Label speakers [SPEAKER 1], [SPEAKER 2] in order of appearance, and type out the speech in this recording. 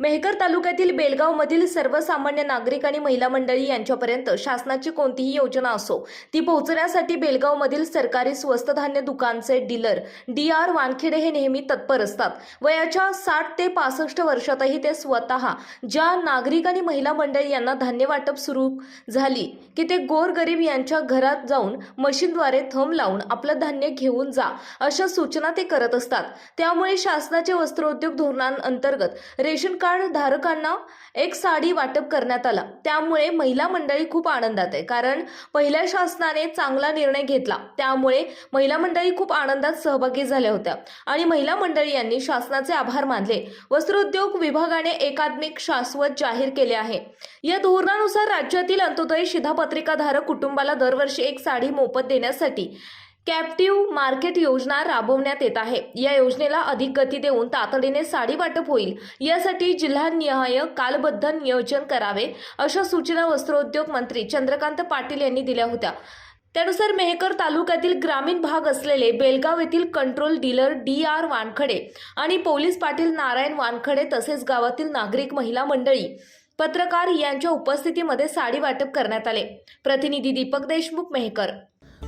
[SPEAKER 1] मेहकर तालुक्यातील बेलगावमधील सर्वसामान्य नागरिक आणि महिला मंडळी यांच्यापर्यंत शासनाची कोणतीही योजना असो ती पोहोचण्यासाठी बेलगावमधील सरकारी स्वस्त धान्य दुकानचे डीलर डी आर वानखेडे हे नेहमी तत्पर असतात वयाच्या साठ ते पासष्ट वर्षातही ते स्वतः ज्या नागरिक आणि महिला मंडळी यांना धान्य वाटप सुरू झाली की ते गोरगरीब यांच्या घरात जाऊन मशीनद्वारे थंब लावून आपलं धान्य घेऊन जा अशा सूचना ते करत असतात. त्यामुळे शासनाचे वस्त्रोद्योग धोरणांतर्गत रेशन कार्ड कार्ड धारकांना एक साडी वाटप करण्यात आला. त्यामुळे महिला मंडळी खूप आनंदात आहे. कारण पहिल्या शासनाने चांगला निर्णय घेतला. त्यामुळे महिला मंडळी खूप आनंदात सहभागी झाल्या होत्या. आणि महिला मंडळी यांनी शासनाचे आभार मानले. वस्त्रोद्योग विभागाने एकात्मिक शाश्वत जाहीर केले आहे. या धोरणानुसार राज्यातील अंत्योदय शिधापत्रिकाधारक कुटुंबाला दरवर्षी एक साडी मोफत देण्यासाठी कॅप्टिव्ह मार्केट योजना राबवण्यात येत आहे. या योजनेला अधिक गती देऊन तातडीने साडी वाटप होईल. यासाठी जिल्हानिहाय कालबद्ध नियोजन करावे अशा सूचना वस्त्रोद्योग मंत्री चंद्रकांत पाटील यांनी दिल्या होत्या. त्यानुसार मेहकर तालुक्यातील ग्रामीण भाग असलेले बेलगाव येथील control dealer D R Wankhade आणि पोलीस पाटील नारायण वानखडे तसेच गावातील नागरिक महिला मंडळी पत्रकार यांच्या उपस्थितीमध्ये साडी वाटप करण्यात आले. प्रतिनिधी दीपक देशमुख मेहकर